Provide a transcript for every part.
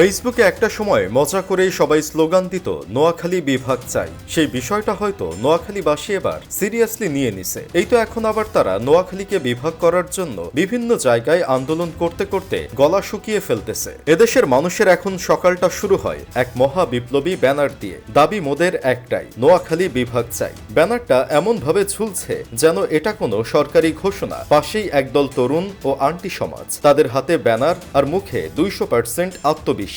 ফেসবুকে একটা সময় মজা করে সবাই স্লোগান দিত, নোয়াখালী বিভাগ চাই। সেই বিষয়টা হয়তো নোয়াখালীবাসী এবার সিরিয়াসলি নিয়ে নিছে। এই তো এখন আবার তারা নোয়াখালীকে বিভাগ করার জন্য বিভিন্ন জায়গায় আন্দোলন করতে করতে গলা শুকিয়ে ফেলতেছে। এদেশের মানুষের এখন সকালটা শুরু হয় এক মহা বিপ্লবী ব্যানার দিয়ে। দাবি মোদের একটাই, নোয়াখালী বিভাগ চাই। ব্যানারটা এমন ভাবে ঝুলছে যেন এটা কোনো সরকারি ঘোষণা। পাশেই একদল তরুণ ও আন্টি সমাজ। তাদের হাতে ব্যানার আর মুখে দুইশো পার্সেন্ট আত্মবিশ্বাস।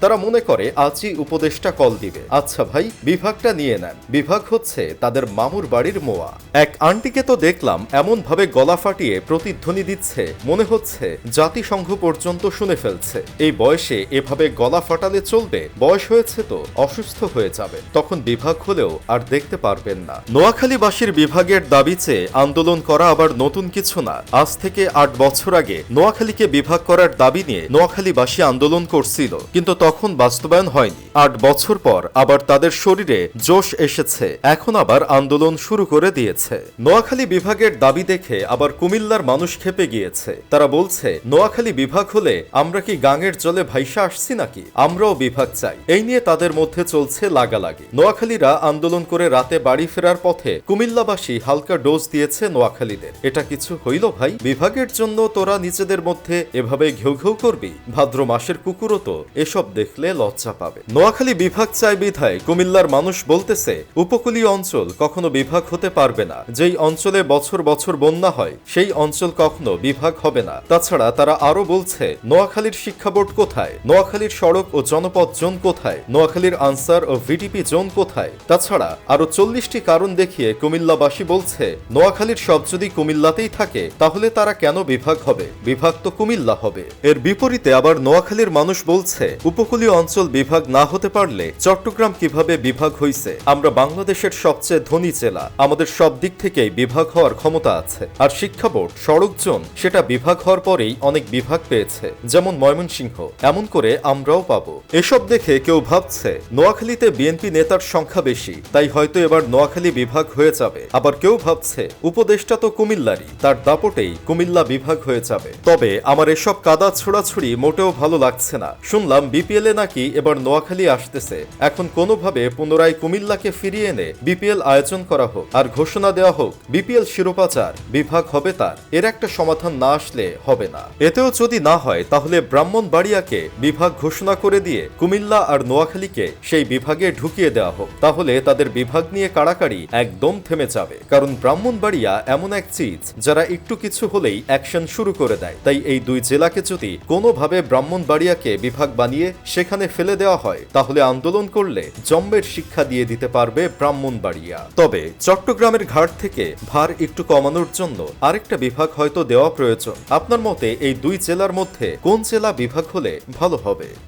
তারা মনে করে, আজই উপদেশটা কল দিবে। আচ্ছা ভাই, বিভাগটা নিয়ে নেন। বিভাগ হচ্ছে তাদের মামুর বাড়ির মোয়া। এক আন্টিকে তো দেখলাম এমন ভাবে গলা ফাটিয়ে প্রতিধ্বনি দিচ্ছে। মনে হচ্ছে, জাতিসংঘ পর্যন্ত শুনে ফেলছে। এই বয়সে এভাবে গলা ফাটালে চলবে? বয়স হয়েছে তো, অসুস্থ হয়ে যাবে। তখন বিভাগ হলেও আর দেখতে পারবেন না। নোয়াখালীবাসীর বিভাগের দাবি আন্দোলন করা আবার নতুন কিছু না। আজ থেকে আট বছর আগে নোয়াখালীকে বিভাগ করার দাবি নিয়ে নোয়াখালীবাসী আন্দোলন করছিল। কিন্তু তখন বাস্তবায়ন হয়নি। আট বছর পর আবার তাদের শরীরে জোশ এসেছে। এখন আবার আন্দোলন শুরু করে দিয়েছে। নোয়াখালী বিভাগের দাবি দেখে আবার কুমিল্লার মানুষ খেপে গিয়েছে। তারা বলছে, নোয়াখালী বিভাগ হলে আমরা কি গাঙের জলে ভাইসা আসছি নাকি? আমরাও বিভাগ চাই। এই নিয়ে তাদের মধ্যে চলছে লাগালাগি। নোয়াখালীরা আন্দোলন করে রাতে বাড়ি ফেরার পথে কুমিল্লাবাসী হালকা ডোজ দিয়েছে নোয়াখালীদের। এটা কিছু হইল ভাই? বিভাগের জন্য তোরা নিজেদের মধ্যে এভাবে ঘেউ ঘেউ করবি? ভাদ্র মাসের কুকুরও তো এসব দেখলে লজ্জা পাবে। নোয়াখালী বিভাগ চাই বিধায় কুমিল্লার মানুষ বলতেছে, উপকূলীয় অঞ্চল কখনো বিভাগ হতে পারবে না। যেই অঞ্চলে বছর বছর বন্যা হয়, সেই অঞ্চল কখনো বিভাগ হবে না। তাছাড়া তারা আরও বলছে, নোয়াখালীর শিক্ষা বোর্ড কোথায়? নোয়াখালীর সড়ক ও জনপথ জোন কোথায়? নোয়াখালীর আনসার ও ভিডিপি জোন কোথায়? তাছাড়া আরও চল্লিশটি কারণ দেখিয়ে কুমিল্লাবাসী বলছে, নোয়াখালীর সব যদি কুমিল্লাতেই থাকে, তাহলে তারা কেন বিভাগ হবে? বিভাগ তো কুমিল্লা হবে। এর বিপরীতে আবার নোয়াখালীর মানুষ বলছে উপকূলীয় অঞ্চল বিভাগ না হতে পারলে চট্টগ্রাম কীভাবে বিভাগ হইছে? আমরা বাংলাদেশের সবচেয়ে ধনী জেলা। আমাদের সব দিক থেকেই বিভাগ হওয়ার ক্ষমতা আছে। আর শিক্ষা বোর্ড সড়ক জোন সেটা বিভাগ হওয়ার পরেই অনেক বিভাগ পেয়েছে। যেমন ময়মনসিংহ। এমন করে আমরাও পাবো। এসব দেখে কেউ ভাবছে, নোয়াখালীতে বিএনপি নেতার সংখ্যা বেশি, তাই হয়তো এবার নোয়াখালী বিভাগ হয়ে যাবে। আবার কেউ ভাবছে, উপদেষ্টা তো কুমিল্লারই, তার দাপটেই কুমিল্লা বিভাগ হয়ে যাবে। তবে আমার এসব কাদা ছোড়াছুড়ি মোটেও ভালো লাগছে না। শুনলাম বিপিএল নাকি এবার নোয়াখালী আসতেছে। এখন কোনোভাবে পুনরায় কুমিল্লাকে ফিরিয়ে এনে বিপিএল আয়োজন করা হোক আর ঘোষণা দেওয়া হোক, বিপিএল শিরোপাচার বিভাগ হবে তার। এর একটা সমাধান না আসলে হবে না। এতেও যদি না হয়, তাহলে ব্রাহ্মণবাড়িয়াকে বিভাগ ঘোষণা করে দিয়ে কুমিল্লা আর নোয়াখালীকে সেই বিভাগে ঢুকিয়ে দেওয়া হোক। তাহলে তাদের বিভাগ নিয়ে কাড়াকাড়ি একদম থেমে যাবে। কারণ ব্রাহ্মণবাড়িয়া এমন এক চিজ, যারা একটু কিছু হলেই অ্যাকশন শুরু করে দেয়। তাই এই দুই জেলাকে যদি কোনোভাবে ব্রাহ্মণবাড়িয়াকে বিভাগ বানিয়ে সেখানে ফেলে দেওয়া হয়। তাহলে আন্দোলন করলে জম্বের শিক্ষা দিয়ে দিতে পারবে ব্রাহ্মণবাড়িয়া। তবে চট্টগ্রামের ঘাট থেকে ভার একটু কমানোর জন্য আরেকটা বিভাগ হয়তো দেওয়া প্রয়োজন। আপনার মতে এই দুই জেলার মধ্যে কোন জেলা বিভাগ হলে ভালো হবে?